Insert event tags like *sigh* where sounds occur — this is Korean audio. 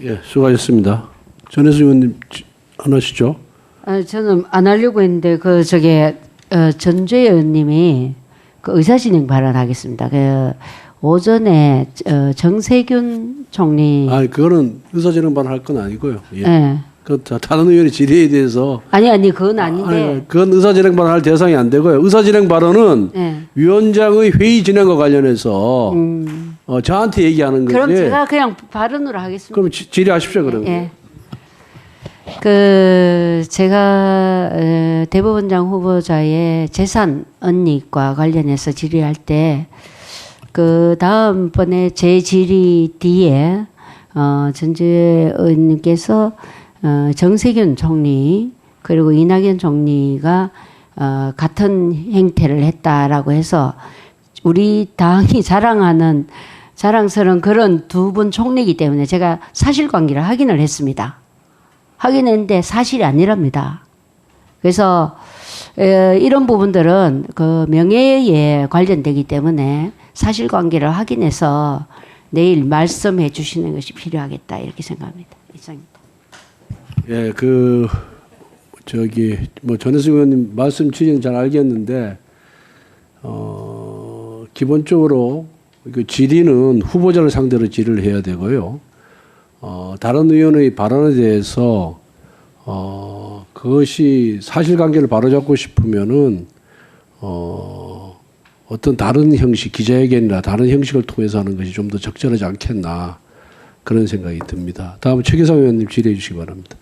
예, 수고하셨습니다. 전혜수 의원님 지- 안 하시죠? 아, 저는 안 하려고 했는데 그 저게 어, 전주혜 의원님이 그 의사진행 발언하겠습니다. 그 오전에 어, 정세균 총리 아, 그거는 의사진행 발언할 건 아니고요. 예. 예. 그 다- 다른 의원의 질의에 대해서 아니 아니 그건 아닌데 아니, 그건 의사진행 발언할 대상이 안 되고요. 의사진행 발언은 예. 위원장의 회의 진행과 관련해서 어, 저한테 얘기하는 거지. 음. 그럼 제가 그냥 발언으로 하겠습니다. 그럼 지- 질의하십시오 그러면. 예. 그 제가 어, 대법원장 후보자의 재산 언익과 관련해서 질의할 때 그 다음번에 제 질의 뒤에 어, 전주혜 의원님께서 어, 정세균 총리 그리고 이낙연 총리가 어, 같은 행태를 했다라고 해서 우리 당이 *laughs* 자랑하는 자랑스러운 그런 두 분 총리이기 때문에 제가 사실관계를 확인을 했습니다. 확인했는데 사실이 아니랍니다. 그래서 에, 이런 부분들은 그 명예에 관련되기 때문에 사실관계를 확인해서 내일 말씀해 주시는 것이 필요하겠다 이렇게 생각합니다. 이상입니다. 예, 그 저기 뭐 전혜수 의원님 말씀 취지는 잘 알겠는데 어 기본적으로 그 질의는 후보자를 상대로 질의를 해야 되고요. 어 다른 의원의 발언에 대해서 어 그것이 사실관계를 바로잡고 싶으면은 어 어떤 다른 형식 기자회견이나 다른 형식을 통해서 하는 것이 좀 더 적절하지 않겠나 그런 생각이 듭니다. 다음 최기상 의원님 질의해 주시기 바랍니다.